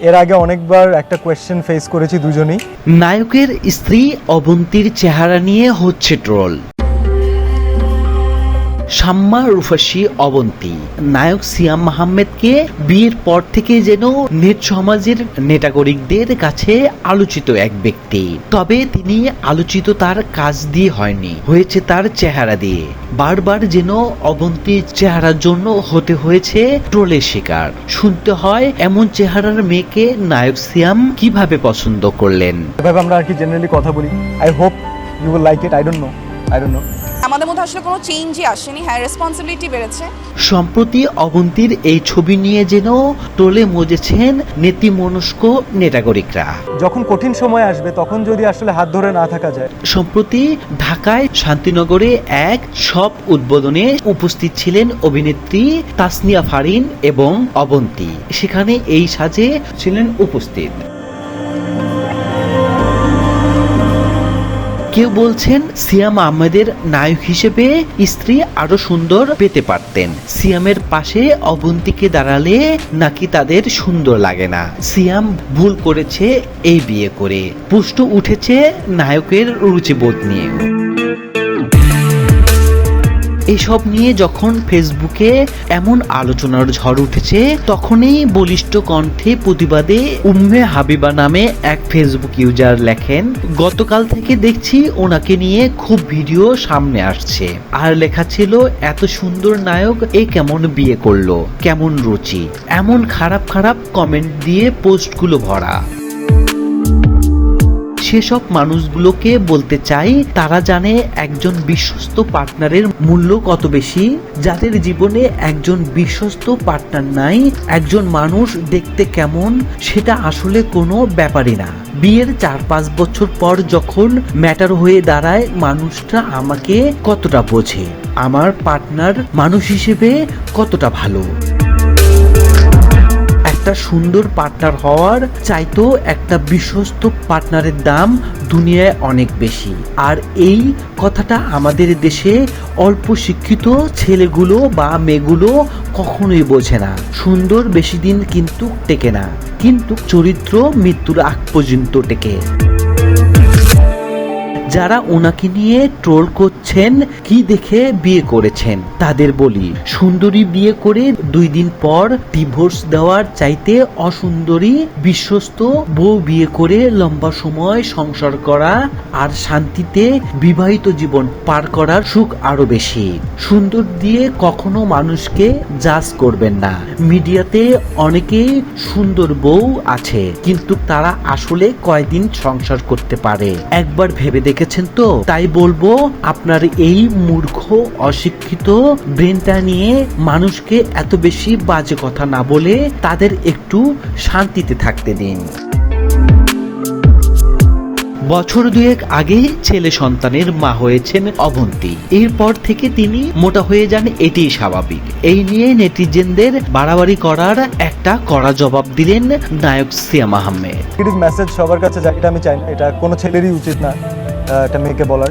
এর আগে অনেকবার একটা কোয়েশ্চেন ফেস করেছি দুজনেই। নায়কের স্ত্রী অবন্তীর চেহারা নিয়ে হচ্ছে ট্রোল শাম্মা রুফাসি অবন্তী। নায়ক সিয়াম আহমেদকে বিয়ের পর থেকে যেন নেট সমাজের নেটাগরিকদের কাছে আলোচিত এক ব্যক্তি। তবে তিনি আলোচিত তার কাজ দিয়ে হয়নি, হয়েছে তার চেহারা দিয়ে। বারবার যেন অবন্তীর চেহারার জন্য হতে হয়েছে ট্রোলের শিকার। শুনতে হয় এমন চেহারার মেয়েকে নায়ক সিয়াম কীভাবে পছন্দ করলেন। এভাবে আমরা আর কি জেনারেলি কথা বলি? I hope you will like it I don't know I don't know আমাদের মধ্যে আসলে কোনো চেঞ্জই আসেনি। হ্যাঁ রেসপন্সিবিলিটি বেড়েছে। সম্প্রতি অবন্তীর এই ছবি নিয়ে যেন টোলে মজেছেন নেতিমনস্ক নেটাগরিকরা যখন কঠিন সময় আসবে তখন যদি আসলে হাত ধরে না থাকা যায়। সম্প্রতি ঢাকায় শান্তিনগরে এক সব উদ্বোধনে উপস্থিত ছিলেন অভিনেত্রী তাসনিয়া ফারিন এবং অবন্তী। সেখানে এই সাজে ছিলেন উপস্থিত। কেউ বলছেন সিয়াম আহমেদের নায়ক হিসেবে স্ত্রী আরও সুন্দর পেতে পারতেন। সিয়ামের পাশে অবন্তীকে দাঁড়ালে নাকি তাদের সুন্দর লাগে না। সিয়াম ভুল করেছে এই বিয়ে করে। পুষ্ট উঠেছে নায়কের রুচিবোধ নিয়ে। এসব নিয়ে যখন ফেসবুকে এমন আলোচনার ঝড় উঠেছে, তখনই বলিষ্ঠ কণ্ঠে প্রতিবাদে উম্মে হাবিবা নামে এক ফেসবুক ইউজার লেখেন, গতকাল থেকে দেখছি ওনাকে নিয়ে খুব ভিডিও সামনে আসছে। আর লেখা ছিল, এত সুন্দর নায়ক, এ কেমন বিয়ে করল? কেমন রুচি? এমন খারাপ খারাপ কমেন্ট দিয়ে পোস্টগুলো ভরা। সেসব মানুষগুলোকে বলতে চাই, তারা জানে একজন বিশ্বস্ত পার্টনারের মূল্য কত বেশি, যাদের জীবনে একজন বিশ্বস্ত পার্টনার নাই, একজন মানুষ দেখতে কেমন, সেটা আসলে কোনো ব্যাপারই না। বিয়ের চার পাঁচ বছর পর যখন ম্যাটার হয়ে দাঁড়ায়, মানুষটা আমাকে কতটা বোঝে, আমার পার্টনার মানুষ হিসেবে কতটা ভালো। একটা সুন্দর পার্টনার হওয়ার চাইতো একটা বিশ্বস্ত পার্টনারের দাম দুনিয়ায় অনেক বেশি। আর এই কথাটা আমাদের দেশে অল্প শিক্ষিত ছেলেগুলো বা মেয়েগুলো কখনোই বোঝে না। সুন্দর বেশি দিন কিন্তু টেকে না। কিন্তু চরিত্র মৃত্যুর আগ পর্যন্ত টেকে। যারা ওনাকে নিয়ে ট্রোল করছেন, কি দেখে বিয়ে করেছেন? তাদের বলি, সুন্দরী বিয়ে করে দুই দিন পর ডিভোর্স দেওয়ার চাইতে অসুন্দরী বিশ্বস্ত বউ বিয়ে করে লম্বা সময় সংসার করা আর শান্তিতে বিবাহিত জীবন পার করার সুখ আরও বেশি। সুন্দর দিয়ে কখনো মানুষকে জাজ করবেন না। মিডিয়াতে অনেকেই সুন্দর বউ আছে, কিন্তু তারা আসলে কয়দিন সংসার করতে পারে? একবার ভেবে দেখেছেন তো? তাই বলব, আপনার এই মূর্খ, অশিক্ষিত ব্রেনটা নিয়ে মানুষকে এত বেশি বাজে কথা না বলে তাদের একটু শান্তিতে থাকতে দিন। বছর দুয়েক আগে ছেলে সন্তানের মা হয়েছেন অবন্তী। এরপর থেকে তিনি মোটা হয়ে যান এটি স্বাভাবিক। এই নিয়ে নেটিজেনদের বাড়াবাড়ি করার একটা কড়া জবাব দিলেন নায়ক সিয়াম আহমেদ। মেসেজ সবার কাছে এটা আমি চাই না। এটা কোনো ছেলেরই উচিত না। একটা মেয়েকে বলার।